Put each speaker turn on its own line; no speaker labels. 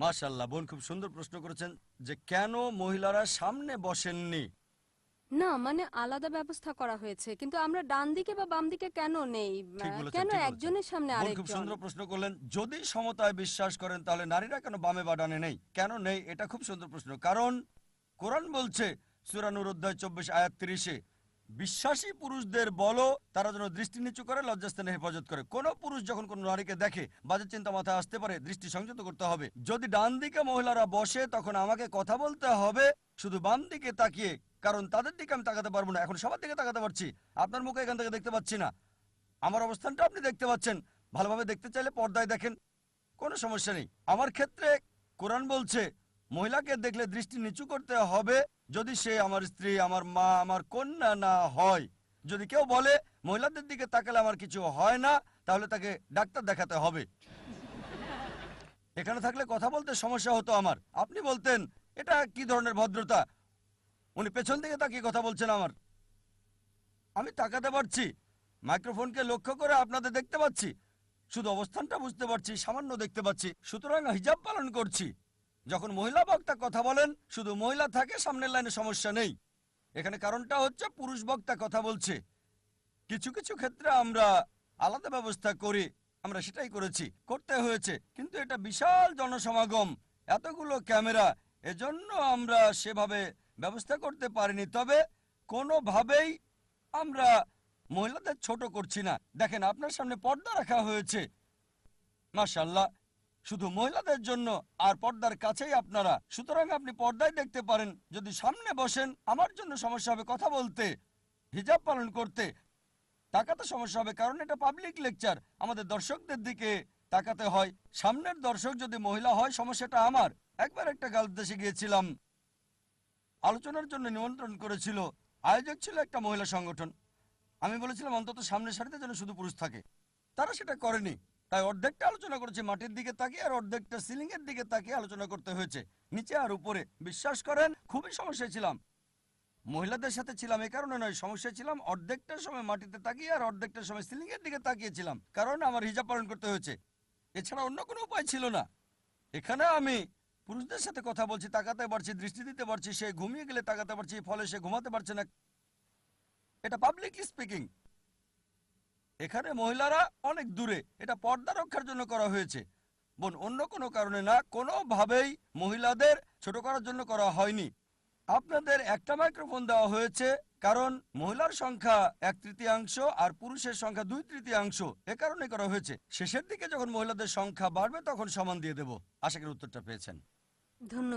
মাশাল্লাহ বোন খুব সুন্দর প্রশ্ন করেছেন যে কেন মহিলারা সামনে বসেননি?
না মানে আলাদা ব্যবস্থা করা হয়েছে কিন্তু আমরা ডান দিকে বা বাম দিকে কেন নেই? কেন একজনের সামনে
বোন খুব সুন্দর প্রশ্ন করলেন যদি সমতায় বিশ্বাস করেন তাহলে নারীরা কেন বামে বা ডানে নেই? কেন নেই? এটা খুব সুন্দর প্রশ্ন কারণ কোরআন বলছে সুরানুর অধ্যায় চব্বিশ আয়াত তিরিশে বিশ্বাসী পুরুষদের বলো, তারা যেন দৃষ্টি নিচু করে, লজ্জাস্থানে হেফাজত করে। কোন পুরুষ যখন কোন নারীকে দেখে, বাজে চিন্তা মাথায় আসতে পারে, দৃষ্টি সংযত করতে হবে। যদি ডান দিকে মহিলারা বসে, তখন আমাকে কথা বলতে হবে, শুধু বাম দিকে তাকিয়ে, কারণ তাদের দিকে আমি তাকাতে পারব না। এখন সবার দিকে তাকাতে পারছি। আপনার মুখে এখান থেকে দেখতে পাচ্ছি না। আমার অবস্থানটা আপনি দেখতে পাচ্ছেন। ভালোভাবে দেখতে চাইলে পর্দায় দেখেন। কোনো সমস্যা নেই। আমার ক্ষেত্রে কোরআন বলছে মহিলাকে দেখলে দৃষ্টি নিচু করতে হবে। যদি সে আমার স্ত্রী, আমার মা, আমার কন্যা না হয়, যদি কেউ বলে, মহিলাদের দিকে তাকালে আমার কিছু হয় না, তাহলে তাকে ডাক্তার দেখাতে হবে। এখানে থাকলে কথা বলতে সমস্যা হতো আমার। আপনি বলতেন, এটা কি ধরনের ভদ্রতা? উনি পেছন থেকে তাকিয়ে কথা বলছেন আমার। আমি তাকাতে পারছি। মাইক্রোফোনকে লক্ষ্য করে আপনাদের দেখতে পাচ্ছি। শুধু অবস্থানটা বুঝতে পারছি, সামান্য দেখতে পাচ্ছি। সুতরাং হিজাব পালন করছি। যখন মহিলা বক্তা কথা বলেন, শুধু মহিলা থাকে, সামনের লাইনে সমস্যা নেই। এখানে কারণটা হচ্ছে, পুরুষ বক্তা কথা বলছে। কিছু কিছু ক্ষেত্রে আমরা আলাদা ব্যবস্থা করি, আমরা সেটাই করেছি। করতে হয়েছে, কিন্তু এটা বিশাল জনসমাগম, এতগুলো ক্যামেরা, এজন্য আমরা সেভাবে ব্যবস্থা করতে পারিনি। তবে কোনোভাবেই আমরা মহিলাদের ছোট করছি না। দেখেন, আপনার সামনে পর্দা রাখা হয়েছে। মাশাল্লাহ শুধু মহিলাদের জন্য আর পর্দার কাছেই আপনারা। সুতরাং আপনি পর্দায় দেখতে পারেন। যদি সামনে বসেন, আমার জন্য সমস্যা হবে কথা বলতে, হিজাব পালন করতে। তাকাতে সমস্যা হবে, কারণ এটা পাবলিক লেকচার আমাদের দর্শকদের দিকে তাকাতে হয়। সামনের দর্শক যদি মহিলা হয়, সমস্যাটা আমার। একবার একটা গালফ দেশে গিয়েছিলাম। আলোচনার জন্য নিমন্ত্রণ করেছিল। আয়োজক ছিল একটা মহিলা সংগঠন। আমি বলেছিলাম, অন্তত সামনের সারিতে যেন শুধু পুরুষ থাকে। তারা সেটা করেনি। তাই অর্ধেকটা আলোচনা করেছে মাটির দিকে তাকিয়ে আর অর্ধেকটা সিলিং এর দিকে তাকিয়ে আলোচনা করতে হয়েছে। নিচে আর উপরে। বিশ্বাস করেন, খুবই সমস্যায় ছিলাম। মহিলাদের সাথে ছিলাম এই কারণে নয়, সমস্যায় ছিলাম অর্ধেকটার সময় মাটিতে তাকিয়ে আর অর্ধেকটার সময় সিলিং এর দিকে তাকিয়েছিলাম, কারণ আমার হিজাব পালন করতে হয়েছে। এছাড়া অন্য কোনো উপায় ছিল না। এখানে আমি পুরুষদের সাথে কথা বলছি, তাকাতে পারছি, দৃষ্টি দিতে পারছি, সে ঘুমিয়ে গেলে তাকাতে পারছি, ফলে সে ঘুমাতে পারছে না। এটা পাবলিকলি স্পিকিং এখানে মহিলারা অনেক দূরে। এটা পর্দা রক্ষার জন্য করা হয়েছে। বোন, অন্য কোনো কারণে না, কোনোভাবেই মহিলাদের ছোট করার জন্য করা হয়নি। আপনাদের একটা মাইক্রোফোন দেওয়া হয়েছে, কারণ মহিলার সংখ্যা এক তৃতীয়াংশ আর পুরুষের সংখ্যা দুই তৃতীয়াংশ। এ কারণে করা হয়েছে। শেষের দিকে যখন মহিলাদের সংখ্যা বাড়বে, তখন সমান দিয়ে দেব। আশা করি উত্তরটা পেয়েছেন।
ধন্যবাদ।